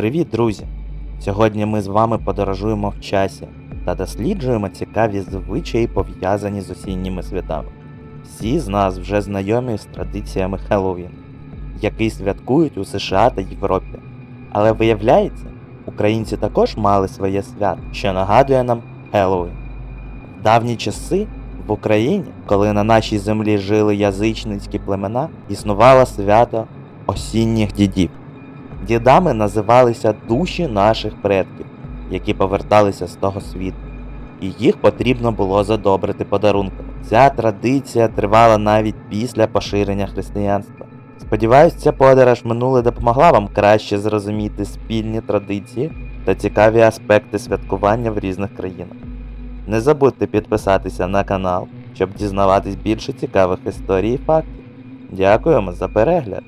Привіт, друзі! Сьогодні ми з вами подорожуємо в часі та досліджуємо цікаві звичаї, пов'язані з осінніми святами. Всі з нас вже знайомі з традиціями Хеллоуін, який святкують у США та Європі. Але виявляється, українці також мали своє свято, що нагадує нам Хеллоуін. В давні часи в Україні, коли на нашій землі жили язичницькі племена, існувало свято осінніх дідів. Дідами називалися душі наших предків, які поверталися з того світу, і їх потрібно було задобрити подарунками. Ця традиція тривала навіть після поширення християнства. Сподіваюсь, ця подорож минуле допомогла вам краще зрозуміти спільні традиції та цікаві аспекти святкування в різних країнах. Не забудьте підписатися на канал, щоб дізнаватись більше цікавих історій і фактів. Дякуємо за перегляд!